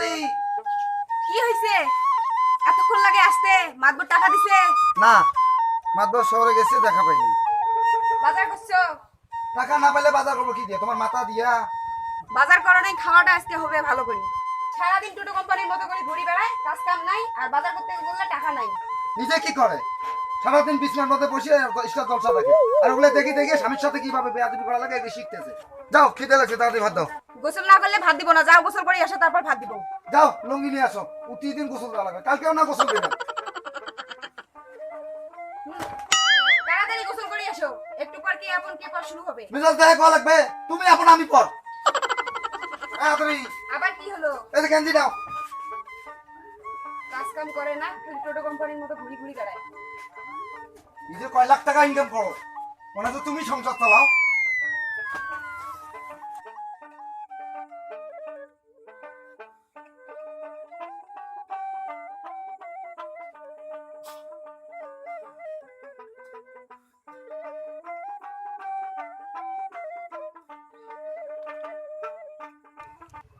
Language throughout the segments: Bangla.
কি হইছে? এতক্ষণ লাগে আসতে মাতবর টাকা দিছে। না মাতবর শহরে গেছে দেখা পাইনি। বাজার করছ? টাকা না বাজার করব কি দিয়ে? তোমার মাথা দিয়া। বাজার করা নাই খাওয়াটা আজকে হবে ভালো করে। সারাদিন টোটো কোম্পানির মতো করে ঘুরি বেড়ায় কাজ কাম নাই আর বাজার করতে গেলে টাকা নাই। নিজে কি করে? সারাদিন বিছনার মধ্যে বসে ইস্টার জলসা দেখে। আর ওগুলো দেখি দেখে স্বামীর সাথে কীভাবে বেয়াদবি করা লাগে এগুলো শিখতেছে। যাও খিদে লাগছে তাড়াতাড়ি ভাত দাও। গোসল না করলে ভাত দিব না যাও গোসল করে আসো তারপর ভাত দিব। যাও লুঙ্গি নিয়ে আসো। প্রতিদিন গোসল দেওয়া লাগবে কালকেও না গোসল দেবে। তাড়াতাড়ি গোসল করে আসো একটু পর কি আপন কে পর শুরু হবে? মেজাজ দেখা করা লাগবে? তুমি এখন আমি পর। তাড়াতাড়ি। আবার কি হলো? দাও। কাজ কাম করে না টোটো কোম্পানির মতো ঘুরি ঘুরি বেড়ায়। নিজে কয় লাখ টাকা ইনকাম করো। মনে তো তুমি সংসার চালাও।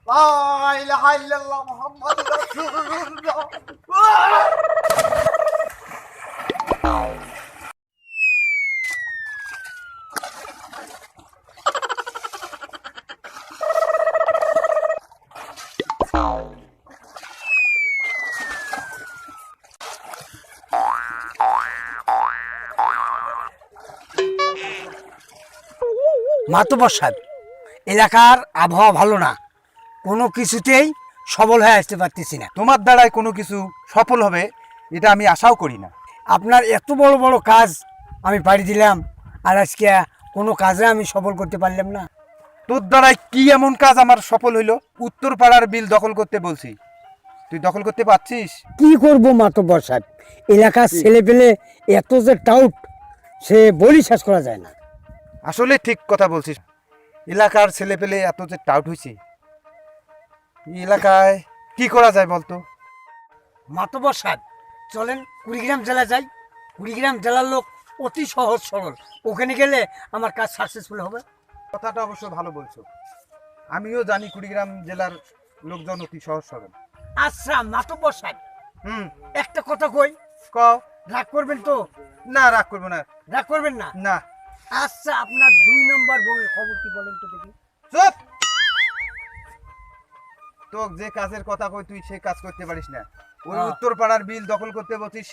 লা ইলাহা ইল্লাল্লাহ মুহাম্মাদুর রাসূলুল্লাহ। মাতবর সাহেব এলাকার আবহাওয়া ভালো না। কোনো কিছুতেই সবল হয়ে আসতে পারতেছি না। তোমার দ্বারাই কোনো কিছু সফল হবে এটা আমি আশাও করি না। আপনার এত বড় বড় কাজ আমি পাড়ি দিলাম আর আজকে কোনো কাজে আমি সফল করতে পারলাম না। তোর দ্বারাই কি এমন কাজ আমার সফল হইল? উত্তর পাড়ার বিল দখল করতে বলছি। তুই দখল করতে পারছিস? কি করব মাতবর সাহেব এলাকার ছেলে পেলে এত যে টাউট সে বলি শেষ করা যায় না। আসলে ঠিক কথা বলছিস। এলাকার ছেলে পেলে এত যে টাউট হয়েছে এলাকায় কি করা যায় বলতো? মাতবর সাহেব চলেন কুড়িগ্রাম জেলা যাই। কুড়িগ্রাম জেলার লোক অতি সহজ সরল। ওখানে গেলে আমার কাজ সাকসেসফুল হবে। কথাটা অবশ্য ভালো বলছো। আমিও জানি কুড়িগ্রাম জেলার লোকজন অতি সহজ সরল। আচ্ছা মাতবর সাহেব হুম। একটা কথা কই? ক রাগ করবেন তো? না রাগ করব না। রাগ করবেন না? না। আচ্ছা আপনার দুই নম্বর বউয়ের খবর কি বলেন তো দেখি। চুপ! তো যে কাজের কথা কই তুই সেই কাজ করতে পারিস না। ওই হ্যাঁ। উত্তর পাড়ার বিল দখল করতে বলছিস